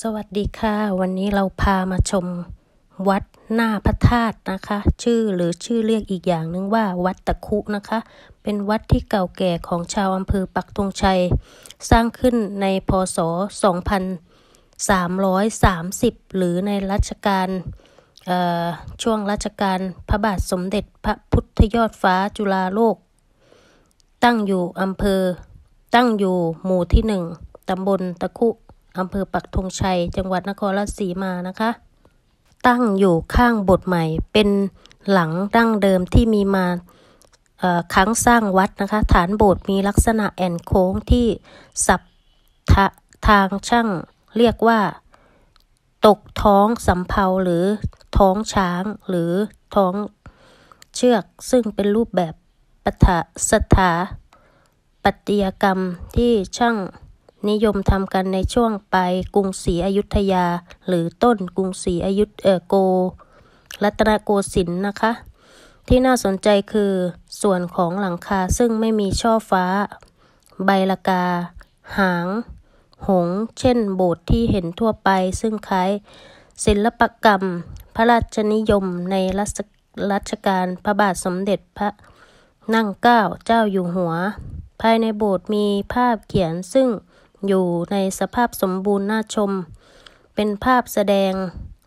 สวัสดีค่ะ วันนี้เราพามาชมวัดหน้าพระธาตุนะคะ ชื่อหรือชื่อเรียกอีกอย่างนึงว่าวัดตะคุนะคะ เป็นวัดที่เก่าแก่ของชาวอำเภอปักธงชัย สร้างขึ้นในพศ 2330 หรือในรัชกาลช่วงรัชกาลพระบาทสมเด็จพระพุทธยอดฟ้าจุฬาโลก ตั้งอยู่อำเภอ ตั้งอยู่หมู่ที่หนึ่งตำบลตะคุ อำเภอปักธงชัย จังหวัดนครราชสีมานะคะ ตั้งอยู่ข้างบทใหม่ เป็นหลังดั้งเดิมที่มีมาครั้งสร้างวัดนะคะ ฐานโบสถ์มีลักษณะแอนโค้งที่สับทางช่างเรียกว่า ตกท้องสำเภาหรือท้องช้างหรือท้องเชือก ซึ่งเป็นรูปแบบปฐสถาปัตยกรรมที่ช่าง นิยมทำกันในช่วงปลายกรุงศรีอยุธยา หรือต้นกรุงศรีอยุธเออโก รัตนโกสินทร์นะคะ ที่น่าสนใจคือส่วนของหลังคาซึ่งไม่มีช่อฟ้า ใบละกา หาง หง เช่นโบสถ์ที่เห็นทั่วไปซึ่งคล้ายศิลปกรรม พระราชนิยมในรัชกาลพระบาทสมเด็จพระนั่งเก้าเจ้าอยู่หัว ภายในโบสถ์มีภาพเขียนซึ่ง อยู่ในสภาพสมบูรณ์น่าชม เป็นภาพแสดง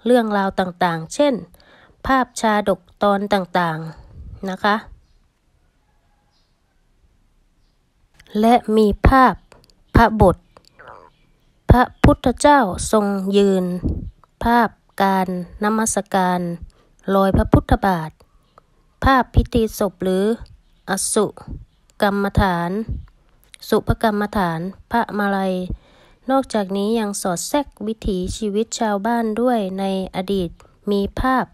เรื่องราวต่างๆ เช่น ภาพชาดกตอนต่างๆ นะคะ และมีภาพพระบท พระพุทธเจ้าทรงยืน ภาพการนมัสการลอยพระพุทธบาท ภาพพิธีศพหรืออสุกรรมฐาน สุภกรรมฐาน พระมาลัย นอกจากนี้ยังสอดแทรกวิถีชีวิตชาวบ้านด้วยในอดีตมีภาพ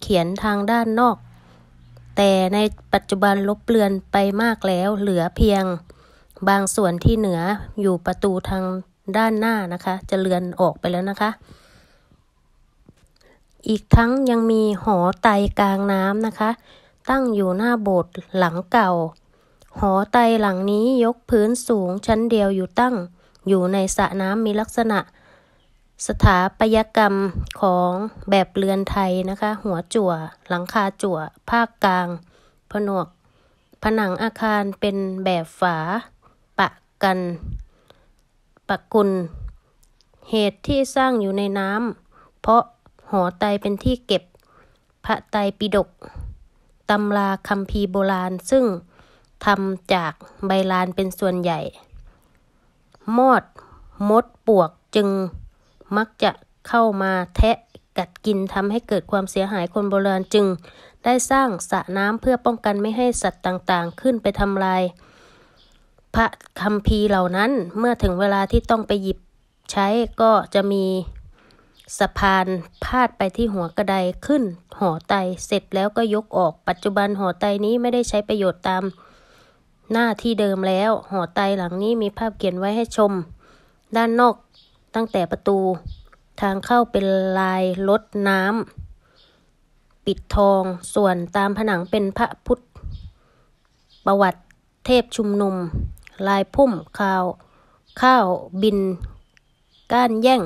เขียนทางด้านนอก แต่ในปัจจุบันลบเลือนไปมากแล้วเหลือเพียงบางส่วนที่เหนืออยู่ประตูทางด้านหน้านะคะ จะเลือนออกไปแล้วนะคะ อีกทั้งยังมีหอไตกลางน้ำนะคะ ตั้งอยู่หน้าโบสถ์หลังเก่า หอไตหลังนี้ยกพื้นสูงชั้นเดียวอยู่ตั้ง อยู่ในสระน้ำมีลักษณะ สถาปัตยกรรมของแบบเรือนไทยนะคะ หัวจั่ว หลังคาจั่ว ภาคกลาง ผนวก ผนังอาคารเป็นแบบฝา ปะกันปะกุล เหตุที่สร้างอยู่ในน้ำเพราะหอไตเป็นที่เก็บ พระไตรปิฎกตำราคัมภีร์โบราณซึ่ง ทำจากใบลานเป็นส่วนใหญ่ มอดมดปวกจึงมักจะเข้ามาแทะกัดกินทำให้เกิดความเสียหายคนโบราณจึง ได้สร้างสระน้ำเพื่อป้องกันไม่ให้สัตว์ต่างๆ ขึ้นไปทำลาย พระคัมภีร์เหล่านั้นเมื่อถึงเวลาที่ต้องไปหยิบใช้ก็จะมีสะพานพาดไปที่หัวกระไดขึ้นหอไตเสร็จแล้วก็ยกออกปัจจุบันหอไตนี้ไม่ได้ใช้ประโยชน์ตาม หน้าที่เดิมแล้ว หอไตหลังนี้มีภาพเขียนไว้ให้ชม ด้านนอกตั้งแต่ประตู ทางเข้าเป็นลายลดน้ำปิดทองส่วนตามผนังเป็นพระพุทธ ประวัติเทพชุมนุม ลายพุ่มข่าว ข้าวบิน ก้านแย่ง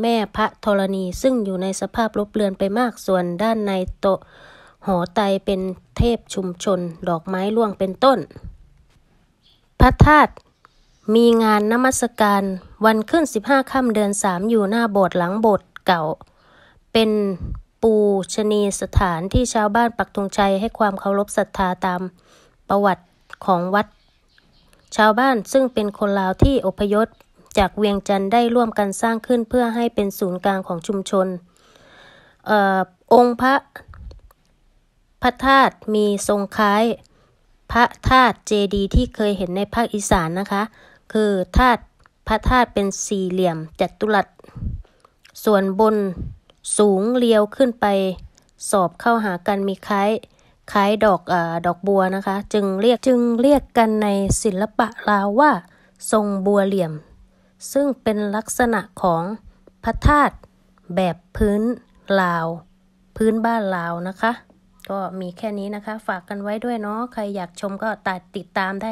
แม่พระธรณีซึ่งอยู่ในสภาพลบเลือนไปมากส่วนด้านในโตหอไตเป็นเทพชุมชน ดอกไม้ร่วงเป็นต้น พระธาตุมีงานนมัสการวันขึ้นสิบห้าค่ำเดือนสามอยู่หน้าโบสถ์หลังโบสถ์เก่า เป็นปูชนีสถานที่ชาวบ้านปักธงชัยให้ความเคารพศรัทธาตามประวัติของวัด ชาวบ้านซึ่งเป็นคนลาวที่อพยพจากเวียงจันทร์ได้ร่วมกันสร้างขึ้นเพื่อให้เป็นศูนย์กลางของชุมชนอองค์พระพระธาตุมีทรงคล้าย พระธาตุเจดีที่เคยเห็นในภาคอีสานนะคะ คือธาตุพระธาตุเป็นสี่เหลี่ยมจัตุรัส ส่วนบนสูงเลียวขึ้นไป สอบเข้าหากันมีคล้ายคล้ายดอกอดอกบัวนะคะ จึงเรียกจึงเรียกกันในศิลปะลาวว่า ทรงบัวเหลี่ยม ซึ่งเป็นลักษณะของพระธาตุแบบพื้นลาว พื้นบ้านลาวนะคะ ก็มีแค่นี้นะคะ ฝากกันไว้ด้วยเนาะใครอยากชมก็ตัดติดตามได้